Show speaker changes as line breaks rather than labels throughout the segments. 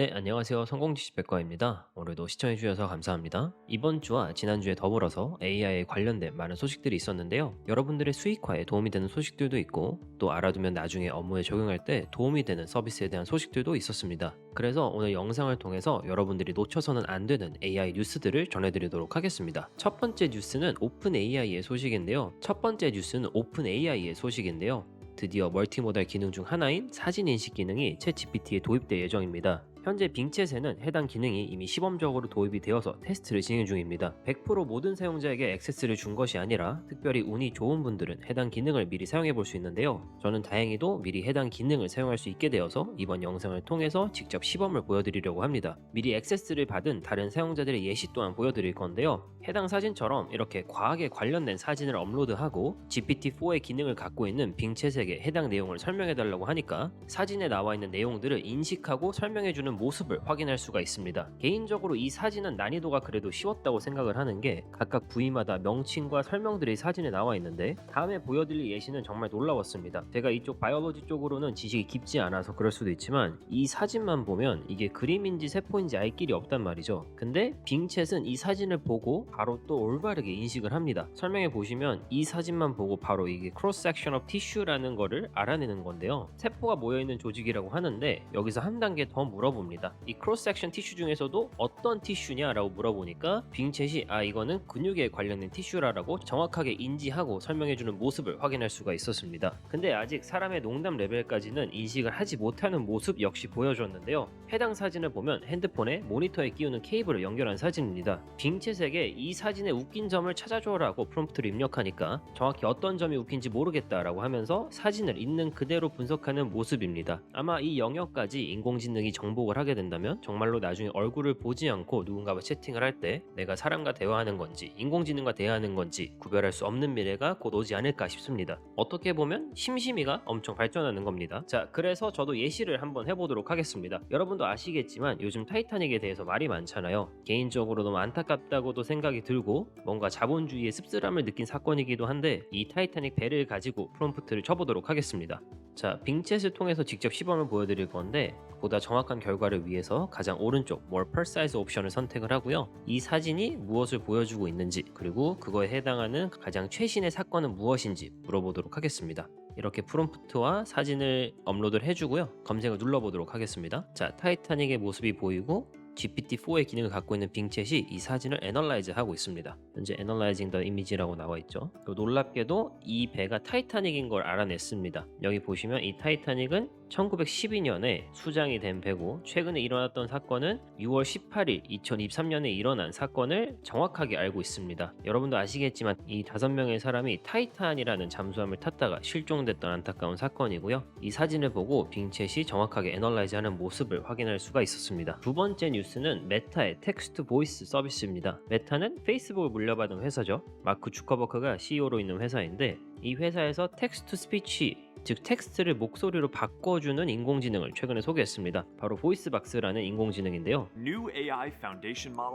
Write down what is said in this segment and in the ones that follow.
네, 안녕하세요. 성공지식백과입니다. 오늘도 시청해주셔서 감사합니다. 이번 주와 지난주에 더불어서 AI에 관련된 많은 소식들이 있었는데요. 여러분들의 수익화에 도움이 되는 소식들도 있고, 또 알아두면 나중에 업무에 적용할 때 도움이 되는 서비스에 대한 소식들도 있었습니다. 그래서 오늘 영상을 통해서 여러분들이 놓쳐서는 안 되는 AI 뉴스들을 전해드리도록 하겠습니다. 첫 번째 뉴스는 오픈 AI의 소식인데요. 첫 번째 뉴스는 오픈 AI의 소식인데요. 드디어 멀티모달 기능 중 하나인 사진 인식 기능이 챗 GPT에 도입될 예정입니다. 현재 빙챗에는 해당 기능이 이미 시범적으로 도입이 되어서 테스트를 진행 중입니다. 100% 모든 사용자에게 액세스를 준 것이 아니라 특별히 운이 좋은 분들은 해당 기능을 미리 사용해 볼 수 있는데요. 저는 다행히도 미리 해당 기능을 사용할 수 있게 되어서 이번 영상을 통해서 직접 시범을 보여드리려고 합니다. 미리 액세스를 받은 다른 사용자들의 예시 또한 보여드릴 건데요. 해당 사진처럼 이렇게 과학에 관련된 사진을 업로드하고 GPT-4의 기능을 갖고 있는 빙챗에게 해당 내용을 설명해 달라고 하니까 사진에 나와 있는 내용들을 인식하고 설명해 주는 모습을 확인할 수가 있습니다. 개인적으로 이 사진은 난이도가 그래도 쉬웠다고 생각을 하는 게 각각 부위마다 명칭과 설명들이 사진에 나와 있는데 다음에 보여드릴 예시는 정말 놀라웠습니다. 제가 이쪽 바이올로지 쪽으로는 지식이 깊지 않아서 그럴 수도 있지만 이 사진만 보면 이게 그림인지 세포인지 알 길이 없단 말이죠. 근데 빙챗은 이 사진을 보고 바로 또 올바르게 인식을 합니다. 설명해 보시면 이 사진만 보고 바로 이게 크로스 섹션 오브 티슈라는 거를 알아내는 건데요. 세포가 모여 있는 조직이라고 하는데 여기서 한 단계 더 물어 봅니다. 이 크로스 섹션 티슈 중에서도 어떤 티슈냐라고 물어보니까 빙챗이 아 이거는 근육에 관련된 티슈라라고 정확하게 인지하고 설명해주는 모습을 확인할 수가 있었습니다. 근데 아직 사람의 농담 레벨까지는 인식을 하지 못하는 모습 역시 보여줬는데요. 해당 사진을 보면 핸드폰에 모니터에 끼우는 케이블을 연결한 사진입니다. 빙챗에게 이 사진의 웃긴 점을 찾아줘라고 프롬프트를 입력하니까 정확히 어떤 점이 웃긴지 모르겠다라고 하면서 사진을 있는 그대로 분석하는 모습입니다. 아마 이 영역까지 인공지능이 정 복을 하게 된다면 정말로 나중에 얼굴을 보지 않고 누군가와 채팅을 할 때 내가 사람과 대화하는 건지 인공지능과 대화하는 건지 구별할 수 없는 미래가 곧 오지 않을까 싶습니다. 어떻게 보면 심심이가 엄청 발전하는 겁니다. 자, 그래서 저도 예시를 한번 해보도록 하겠습니다. 여러분도 아시겠지만 요즘 타이타닉에 대해서 말이 많잖아요. 개인적으로 너무 안타깝다고도 생각이 들고 뭔가 자본주의의 씁쓸함을 느낀 사건이기도 한데 이 타이타닉 배를 가지고 프롬프트를 쳐보도록 하겠습니다. 자, 빙챗을 통해서 직접 시범을 보여드릴 건데 보다 정확한 결과를 위해서 가장 오른쪽 more precise 옵션을 선택을 하고요. 이 사진이 무엇을 보여주고 있는지 그리고 그거에 해당하는 가장 최신의 사건은 무엇인지 물어보도록 하겠습니다. 이렇게 프롬프트와 사진을 업로드를 해주고요. 검색을 눌러보도록 하겠습니다. 자, 타이타닉의 모습이 보이고 GPT-4의 기능을 갖고 있는 빙챗이 이 사진을 애널라이즈 하고 있습니다. 현재 Analyzing the Image라고 나와 있죠. 그리고 놀랍게도 이 배가 타이타닉인 걸 알아냈습니다. 여기 보시면 이 타이타닉은 1912년에 수장이 된 배고 최근에 일어났던 사건은 6월 18일 2023년에 일어난 사건을 정확하게 알고 있습니다. 여러분도 아시겠지만 이 다섯 명의 사람이 타이탄이라는 잠수함을 탔다가 실종됐던 안타까운 사건이고요. 이 사진을 보고 빙챗이 정확하게 애널라이즈하는 모습을 확인할 수가 있었습니다. 두 번째 뉴 스는 메타의 텍스트 보이스 서비스입니다. 메타는 페이스북을 물려받은 회사죠. 마크 주커버크가 CEO로 있는 회사인데 이 회사에서 텍스트 스피치 즉 텍스트를 목소리로 바꿔주는 인공지능을 최근에 소개했습니다. 바로 보이스박스라는 인공지능인데요.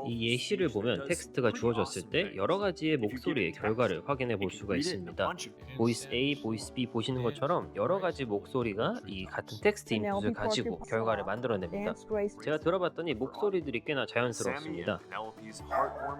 이 예시를 보면 텍스트가 주어졌을 때 여러 가지의 목소리의 결과를 확인해 볼 수가 있습니다. 보이스 A, 보이스 B 보시는 것처럼 여러 가지 목소리가 이 같은 텍스트 인풋을 가지고 결과를 만들어냅니다. 제가 들어봤더니 목소리들이 꽤나 자연스럽습니다.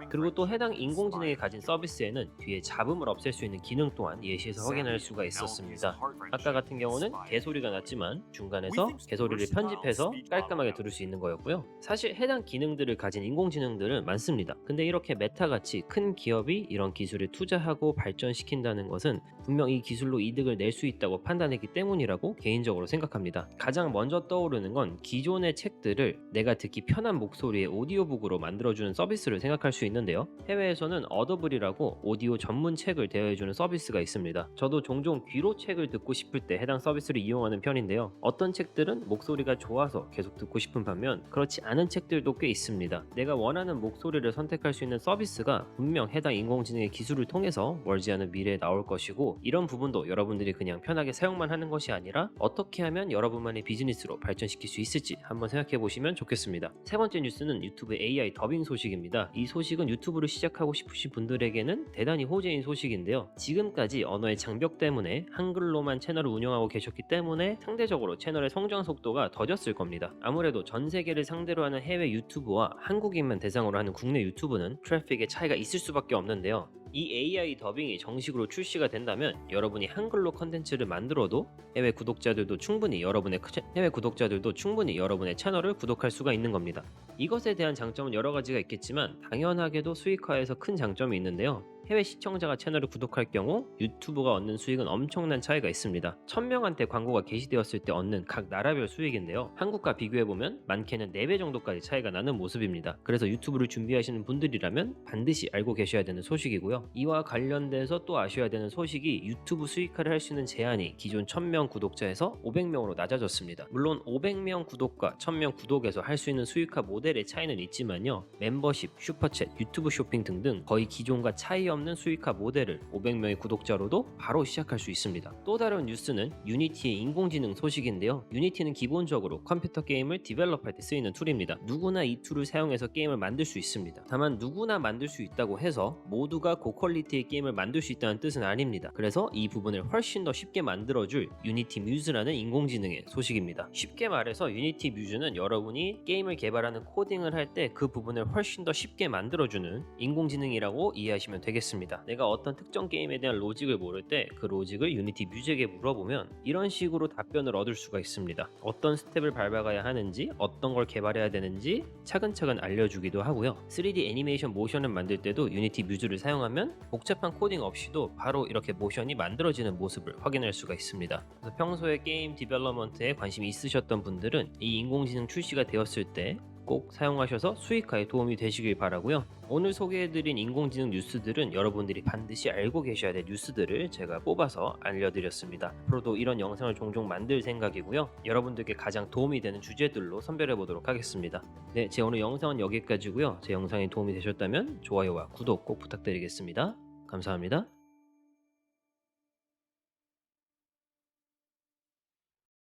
그리고 또 해당 인공지능이 가진 서비스에는 뒤에 잡음을 없앨 수 있는 기능 또한 예시에서 확인할 수가 있었습니다. 아까 같은 경우는 개소리가 났지만 중간에서 개소리를 편집해서 깔끔하게 들을 수 있는 거였고요. 사실 해당 기능들을 가진 인공지능들은 많습니다. 근데 이렇게 메타같이 큰 기업이 이런 기술에 투자하고 발전시킨다는 것은 분명 이 기술로 이득을 낼 수 있다고 판단했기 때문이라고 개인적으로 생각합니다. 가장 먼저 떠오르는 건 기존의 책들을 내가 듣기 편한 목소리의 오디오북으로 만들어주는 서비스를 생각할 수 있는데요. 해외에서는 어더블이라고 오디오 전문 책을 대여해주는 서비스가 있습니다. 저도 종종 귀로 책을 듣고 싶을 때 해당 서비스를 이용하는 편인데요. 어떤 책들은 목소리가 좋아서 계속 듣고 싶은 반면 그렇지 않은 책들도 꽤 있습니다. 내가 원하는 목소리를 선택할 수 있는 서비스가 분명 해당 인공지능의 기술을 통해서 멀지 않은 미래에 나올 것이고 이런 부분도 여러분들이 그냥 편하게 사용만 하는 것이 아니라 어떻게 하면 여러분만의 비즈니스로 발전시킬 수 있을지 한번 생각해 보시면 좋겠습니다. 세 번째 뉴스는 유튜브 AI 더빙 소식입니다. 이 소식은 유튜브를 시작하고 싶으신 분들에게는 대단히 호재인 소식인데요. 지금까지 언어의 장벽 때문에 한글로만 채널 채널을 운영하고 계셨기 때문에 상대적으로 채널의 성장 속도가 더뎠을 겁니다. 아무래도 전 세계를 상대로 하는 해외 유튜브와 한국인만 대상으로 하는 국내 유튜브는 트래픽의 차이가 있을 수밖에 없는데요. 이 AI 더빙이 정식으로 출시가 된다면 여러분이 한글로 컨텐츠를 만들어도 해외 구독자들도 충분히 여러분의 크- 해외 구독자들도 충분히 여러분의 채널을 구독할 수가 있는 겁니다. 이것에 대한 장점은 여러 가지가 있겠지만 당연하게도 수익화에서 큰 장점이 있는데요. 해외 시청자가 채널을 구독할 경우 유튜브가 얻는 수익은 엄청난 차이가 있습니다. 1000명한테 광고가 게시되었을 때 얻는 각 나라별 수익인데요. 한국과 비교해보면 많게는 4배 정도까지 차이가 나는 모습입니다. 그래서 유튜브를 준비하시는 분들이라면 반드시 알고 계셔야 되는 소식이고요. 이와 관련돼서 또 아셔야 되는 소식이 유튜브 수익화를 할 수 있는 제한이 기존 1000명 구독자에서 500명으로 낮아졌습니다. 물론 500명 구독과 1000명 구독에서 할 수 있는 수익화 모델의 차이는 있지만요. 멤버십, 슈퍼챗, 유튜브 쇼핑 등등 거의 기존과 차이 없는 수익화 모델을 500명의 구독자로도 바로 시작할 수 있습니다. 또 다른 뉴스는 유니티의 인공지능 소식인데요. 유니티는 기본적으로 컴퓨터 게임을 디벨롭할 때 쓰이는 툴입니다. 누구나 이 툴을 사용해서 게임을 만들 수 있습니다. 다만 누구나 만들 수 있다고 해서 모두가 고퀄리티의 게임을 만들 수 있다는 뜻은 아닙니다. 그래서 이 부분을 훨씬 더 쉽게 만들어줄 유니티 뮤즈라는 인공지능의 소식입니다. 쉽게 말해서 유니티 뮤즈는 여러분이 게임을 개발하는 코딩을 할 때 그 부분을 훨씬 더 쉽게 만들어주는 인공지능이라고 이해하시면 되겠습니다. 내가 어떤 특정 게임에 대한 로직을 모를 때 그 로직을 유니티 뮤즈에게 물어보면 이런 식으로 답변을 얻을 수가 있습니다. 어떤 스텝을 밟아가야 하는지, 어떤 걸 개발해야 되는지 차근차근 알려주기도 하고요. 3D 애니메이션 모션을 만들 때도 유니티 뮤즈를 사용하면 복잡한 코딩 없이도 바로 이렇게 모션이 만들어지는 모습을 확인할 수가 있습니다. 그래서 평소에 게임 디벨op먼트에 관심이 있으셨던 분들은 이 인공지능 출시가 되었을 때 꼭 사용하셔서 수익화에 도움이 되시길 바라고요. 오늘 소개해드린 인공지능 뉴스들은 여러분들이 반드시 알고 계셔야 될 뉴스들을 제가 뽑아서 알려드렸습니다. 앞으로도 이런 영상을 종종 만들 생각이고요. 여러분들께 가장 도움이 되는 주제들로 선별해 보도록 하겠습니다. 네, 제 오늘 영상은 여기까지고요. 제 영상이 도움이 되셨다면 좋아요와 구독 꼭 부탁드리겠습니다. 감사합니다.